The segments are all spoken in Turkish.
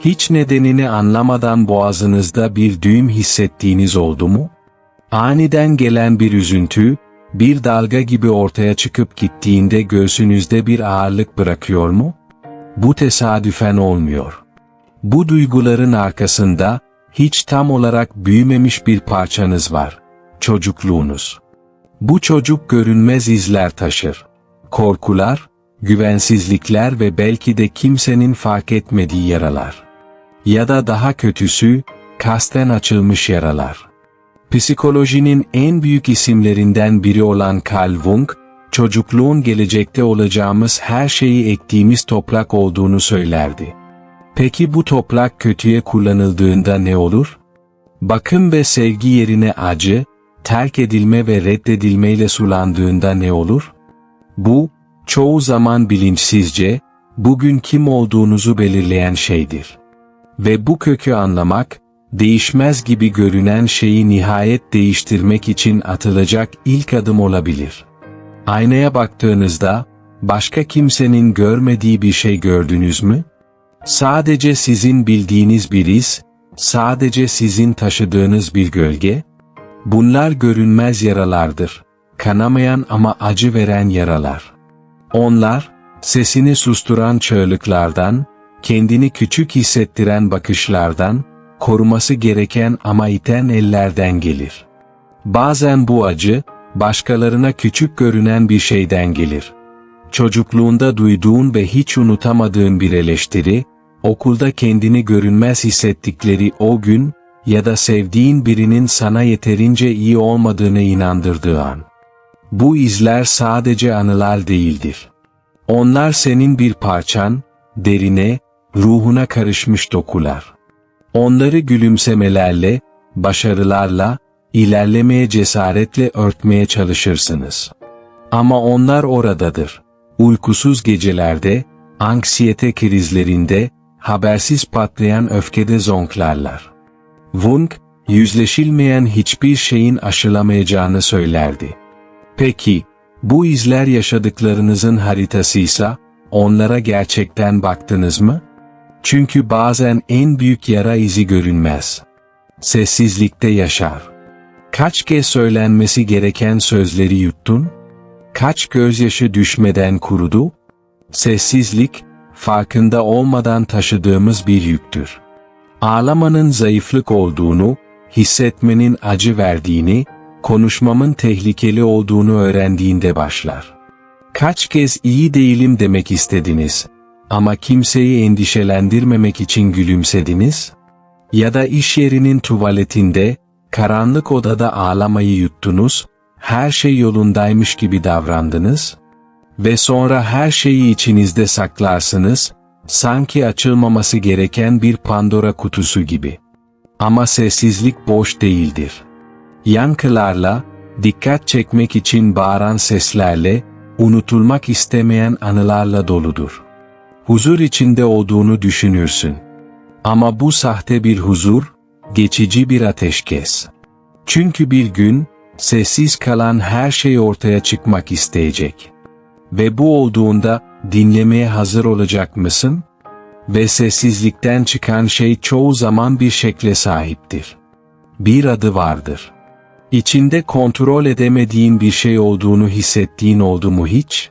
Hiç nedenini anlamadan boğazınızda bir düğüm hissettiğiniz oldu mu? Aniden gelen bir üzüntü, bir dalga gibi ortaya çıkıp gittiğinde göğsünüzde bir ağırlık bırakıyor mu? Bu tesadüfen olmuyor. Bu duyguların arkasında hiç tam olarak büyümemiş bir parçanız var. Çocukluğunuz. Bu çocuk görünmez izler taşır. Korkular, güvensizlikler ve belki de kimsenin fark etmediği yaralar. Ya da daha kötüsü, kasten açılmış yaralar. Psikolojinin en büyük isimlerinden biri olan Carl Jung, çocukluğun gelecekte olacağımız her şeyi ektiğimiz toprak olduğunu söylerdi. Peki bu toprak kötüye kullanıldığında ne olur? Bakım ve sevgi yerine acı, terk edilme ve reddedilmeyle sulandığında ne olur? Bu, çoğu zaman bilinçsizce, bugün kim olduğunuzu belirleyen şeydir. Ve bu kökü anlamak, değişmez gibi görünen şeyi nihayet değiştirmek için atılacak ilk adım olabilir. Aynaya baktığınızda, başka kimsenin görmediği bir şey gördünüz mü? Sadece sizin bildiğiniz bir iz, sadece sizin taşıdığınız bir gölge? Bunlar görünmez yaralardır. Kanamayan ama acı veren yaralar. Onlar, sesini susturan çığlıklardan, kendini küçük hissettiren bakışlardan, koruması gereken ama iten ellerden gelir. Bazen bu acı, başkalarına küçük görünen bir şeyden gelir. Çocukluğunda duyduğun ve hiç unutamadığın bir eleştiri, okulda kendini görünmez hissettikleri o gün ya da sevdiğin birinin sana yeterince iyi olmadığını inandırdığı an. Bu izler sadece anılar değildir. Onlar senin bir parçan, derine, ruhuna karışmış dokular. Onları gülümsemelerle, başarılarla, ilerlemeye cesaretle örtmeye çalışırsınız. Ama onlar oradadır. Uykusuz gecelerde, anksiyete krizlerinde, habersiz patlayan öfkede zonklarlar. Wundt, yüzleşilmeyen hiçbir şeyin aşılamayacağını söylerdi. Peki, bu izler yaşadıklarınızın haritasıysa, onlara gerçekten baktınız mı? Çünkü bazen en büyük yara izi görünmez. Sessizlikte yaşar. Kaç kez söylenmesi gereken sözleri yuttun? Kaç gözyaşı düşmeden kurudu? Sessizlik, farkında olmadan taşıdığımız bir yüktür. Ağlamanın zayıflık olduğunu, hissetmenin acı verdiğini, konuşmamın tehlikeli olduğunu öğrendiğinde başlar. Kaç kez iyi değilim demek istediniz ama kimseyi endişelendirmemek için gülümsediniz? Ya da iş yerinin tuvaletinde, karanlık odada ağlamayı yuttunuz, her şey yolundaymış gibi davrandınız? Ve sonra her şeyi içinizde saklarsınız, sanki açılmaması gereken bir Pandora kutusu gibi. Ama sessizlik boş değildir. Yankılarla, dikkat çekmek için bağıran seslerle, unutulmak istemeyen anılarla doludur. Huzur içinde olduğunu düşünürsün. Ama bu sahte bir huzur, geçici bir ateşkes. Çünkü bir gün, sessiz kalan her şey ortaya çıkmak isteyecek. Ve bu olduğunda, dinlemeye hazır olacak mısın? Ve sessizlikten çıkan şey çoğu zaman bir şekle sahiptir. Bir adı vardır. İçinde kontrol edemediğin bir şey olduğunu hissettiğin oldu mu hiç?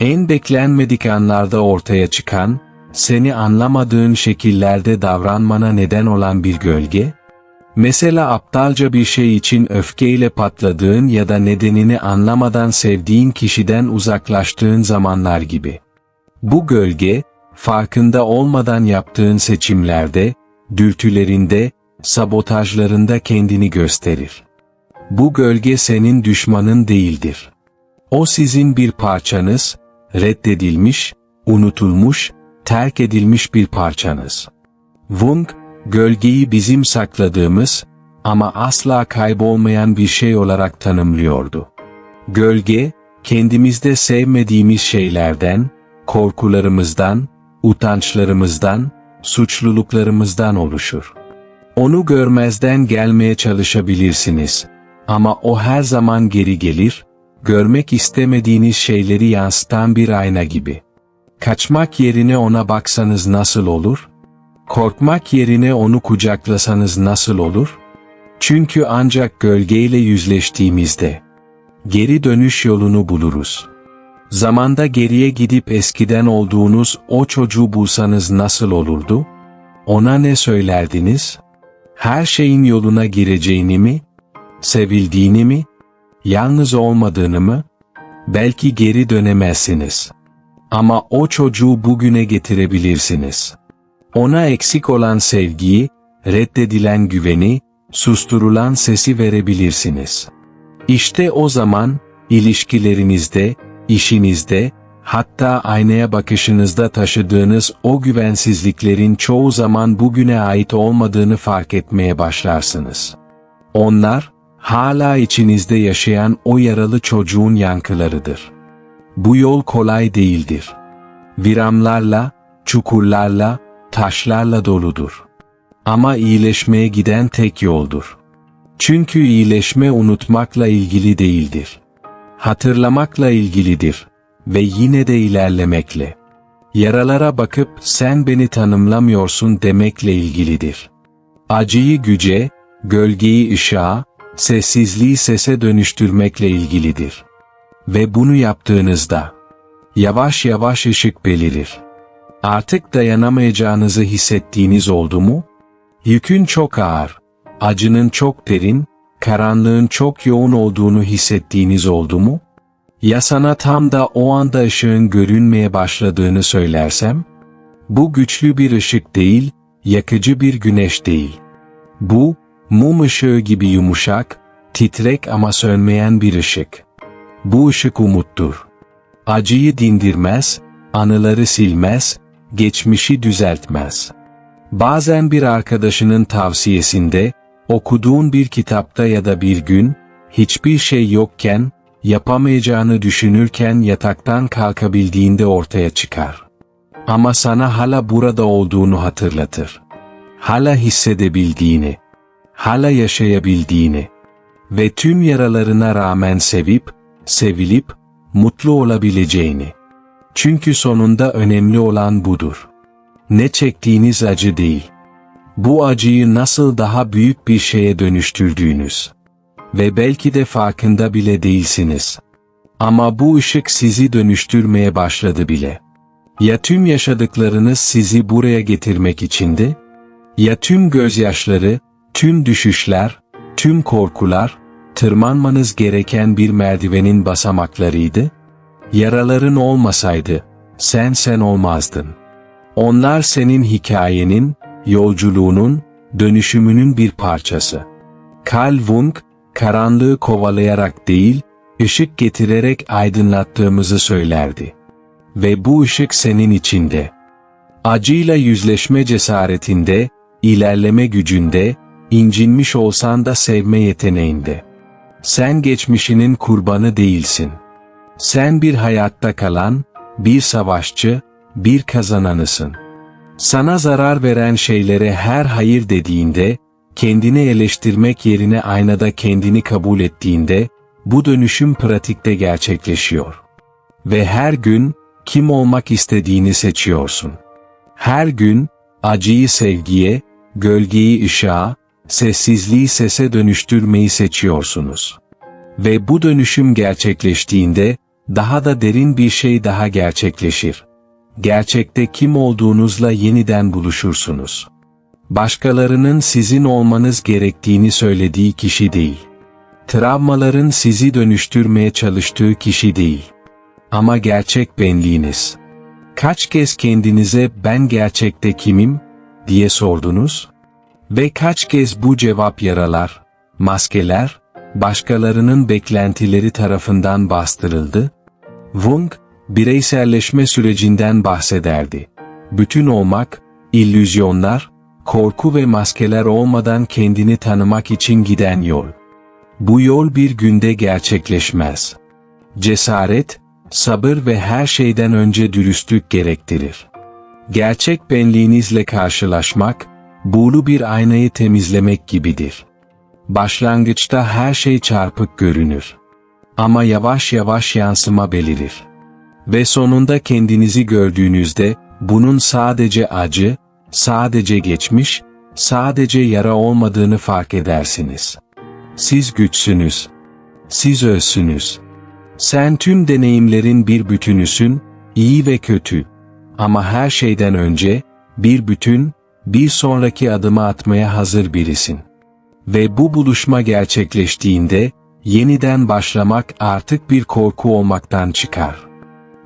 En beklenmedik anlarda ortaya çıkan, seni anlamadığın şekillerde davranmana neden olan bir gölge? Mesela aptalca bir şey için öfkeyle patladığın ya da nedenini anlamadan sevdiğin kişiden uzaklaştığın zamanlar gibi. Bu gölge, farkında olmadan yaptığın seçimlerde, dürtülerinde, sabotajlarında kendini gösterir. Bu gölge senin düşmanın değildir. O sizin bir parçanız, reddedilmiş, unutulmuş, terk edilmiş bir parçanız. Wung, gölgeyi bizim sakladığımız ama asla kaybolmayan bir şey olarak tanımlıyordu. Gölge, kendimizde sevmediğimiz şeylerden, korkularımızdan, utançlarımızdan, suçluluklarımızdan oluşur. Onu görmezden gelmeye çalışabilirsiniz ama o her zaman geri gelir, görmek istemediğiniz şeyleri yansıtan bir ayna gibi. Kaçmak yerine ona baksanız nasıl olur? Korkmak yerine onu kucaklasanız nasıl olur? Çünkü ancak gölgeyle yüzleştiğimizde geri dönüş yolunu buluruz. Zamanda geriye gidip eskiden olduğunuz o çocuğu bulsanız nasıl olurdu? Ona ne söylerdiniz? Her şeyin yoluna gireceğini mi? Sevildiğini mi? Yalnız olmadığını mı? Belki geri dönemezsiniz. Ama o çocuğu bugüne getirebilirsiniz. Ona eksik olan sevgiyi, reddedilen güveni, susturulan sesi verebilirsiniz. İşte o zaman, ilişkilerinizde, işinizde, hatta aynaya bakışınızda taşıdığınız o güvensizliklerin çoğu zaman bugüne ait olmadığını fark etmeye başlarsınız. Onlar, hala içinizde yaşayan o yaralı çocuğun yankılarıdır. Bu yol kolay değildir. Viramlarla, çukurlarla, taşlarla doludur. Ama iyileşmeye giden tek yoldur. Çünkü iyileşme unutmakla ilgili değildir. Hatırlamakla ilgilidir ve yine de ilerlemekle. Yaralara bakıp sen beni tanımlamıyorsun demekle ilgilidir. Acıyı güce, gölgeyi ışığa, sessizliği sese dönüştürmekle ilgilidir. Ve bunu yaptığınızda, yavaş yavaş ışık belirir. Artık dayanamayacağınızı hissettiğiniz oldu mu? Yükün çok ağır, acının çok derin, karanlığın çok yoğun olduğunu hissettiğiniz oldu mu? Ya sana tam da o anda ışığın görünmeye başladığını söylersem? Bu güçlü bir ışık değil, yakıcı bir güneş değil. Bu, mum ışığı gibi yumuşak, titrek ama sönmeyen bir ışık. Bu ışık umuttur. Acıyı dindirmez, anıları silmez, geçmişi düzeltmez. Bazen bir arkadaşının tavsiyesinde, okuduğun bir kitapta ya da bir gün, hiçbir şey yokken, yapamayacağını düşünürken yataktan kalkabildiğinde ortaya çıkar. Ama sana hala burada olduğunu hatırlatır. Hala hissedebildiğini, hala yaşayabildiğini ve tüm yaralarına rağmen sevip, sevilip, mutlu olabileceğini. Çünkü sonunda önemli olan budur. Ne çektiğiniz acı değil. Bu acıyı nasıl daha büyük bir şeye dönüştürdüğünüz. Ve belki de farkında bile değilsiniz. Ama bu ışık sizi dönüştürmeye başladı bile. Ya tüm yaşadıklarınız sizi buraya getirmek içindi? Ya tüm gözyaşları, tüm düşüşler, tüm korkular, tırmanmanız gereken bir merdivenin basamaklarıydı? Yaraların olmasaydı, sen sen olmazdın. Onlar senin hikayenin, yolculuğunun, dönüşümünün bir parçası. Carl Jung, karanlığı kovalayarak değil, ışık getirerek aydınlattığımızı söylerdi. Ve bu ışık senin içinde. Acıyla yüzleşme cesaretinde, ilerleme gücünde, incinmiş olsan da sevme yeteneğinde. Sen geçmişinin kurbanı değilsin. Sen bir hayatta kalan, bir savaşçı, bir kazananısın. Sana zarar veren şeylere her hayır dediğinde, kendini eleştirmek yerine aynada kendini kabul ettiğinde, bu dönüşüm pratikte gerçekleşiyor. Ve her gün, kim olmak istediğini seçiyorsun. Her gün, acıyı sevgiye, gölgeyi ışığa, sessizliği sese dönüştürmeyi seçiyorsunuz. Ve bu dönüşüm gerçekleştiğinde, daha da derin bir şey daha gerçekleşir. Gerçekte kim olduğunuzla yeniden buluşursunuz. Başkalarının sizin olmanız gerektiğini söylediği kişi değil. Travmaların sizi dönüştürmeye çalıştığı kişi değil. Ama gerçek benliğiniz. Kaç kez kendinize ben gerçekte kimim diye sordunuz? Ve kaç kez bu cevap yaralar, maskeler, başkalarının beklentileri tarafından bastırıldı? Wung, bireyselleşme sürecinden bahsederdi. Bütün olmak, illüzyonlar, korku ve maskeler olmadan kendini tanımak için giden yol. Bu yol bir günde gerçekleşmez. Cesaret, sabır ve her şeyden önce dürüstlük gerektirir. Gerçek benliğinizle karşılaşmak, buğulu bir aynayı temizlemek gibidir. Başlangıçta her şey çarpık görünür. Ama yavaş yavaş yansıma belirir. Ve sonunda kendinizi gördüğünüzde, bunun sadece acı, Sadece geçmiş, sadece yara olmadığını fark edersiniz. Siz güçsünüz. Siz özsünüz. Sen tüm deneyimlerin bir bütünüsün, iyi ve kötü. Ama her şeyden önce, bir bütün, bir sonraki adımı atmaya hazır birisin. Ve bu buluşma gerçekleştiğinde, yeniden başlamak artık bir korku olmaktan çıkar.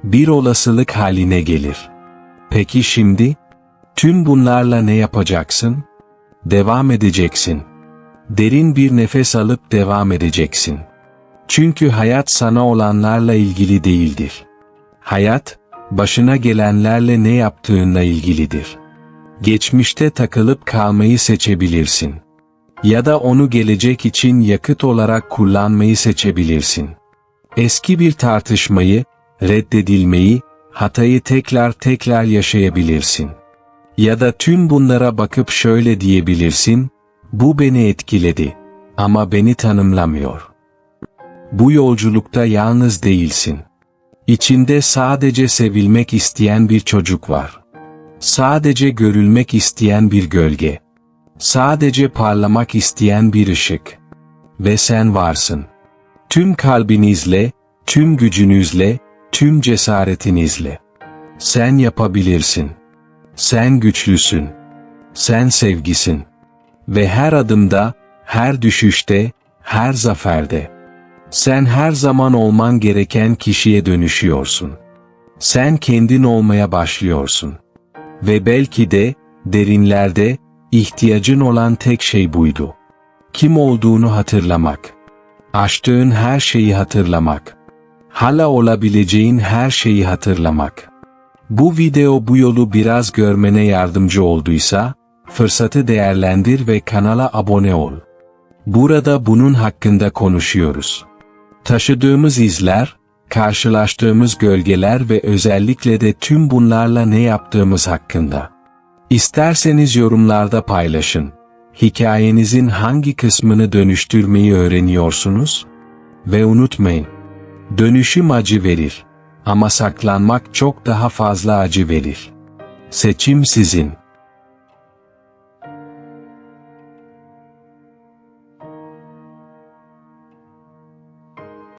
Bir olasılık haline gelir. Peki şimdi? Tüm bunlarla ne yapacaksın? Devam edeceksin. Derin bir nefes alıp devam edeceksin. Çünkü hayat sana olanlarla ilgili değildir. Hayat, başına gelenlerle ne yaptığınla ilgilidir. Geçmişte takılıp kalmayı seçebilirsin. Ya da onu gelecek için yakıt olarak kullanmayı seçebilirsin. Eski bir tartışmayı, reddedilmeyi, hatayı tekrar tekrar yaşayabilirsin. Ya da tüm bunlara bakıp şöyle diyebilirsin, bu beni etkiledi ama beni tanımlamıyor. Bu yolculukta yalnız değilsin. İçinde sadece sevilmek isteyen bir çocuk var. Sadece görülmek isteyen bir gölge. Sadece parlamak isteyen bir ışık. Ve sen varsın. Tüm kalbinizle, tüm gücünüzle, tüm cesaretinizle. Sen yapabilirsin. Sen güçlüsün. Sen sevgisin. Ve her adımda, her düşüşte, her zaferde. Sen her zaman olman gereken kişiye dönüşüyorsun. Sen kendin olmaya başlıyorsun. Ve belki de, derinlerde, ihtiyacın olan tek şey buydu. Kim olduğunu hatırlamak. Aştığın her şeyi hatırlamak. Hala olabileceğin her şeyi hatırlamak. Bu video bu yolu biraz görmene yardımcı olduysa, fırsatı değerlendir ve kanala abone ol. Burada bunun hakkında konuşuyoruz. Taşıdığımız izler, karşılaştığımız gölgeler ve özellikle de tüm bunlarla ne yaptığımız hakkında. İsterseniz yorumlarda paylaşın. Hikayenizin hangi kısmını dönüştürmeyi öğreniyorsunuz? Ve unutmayın, dönüşüm acı verir ama saklanmak çok daha fazla acı verir. Seçim sizin.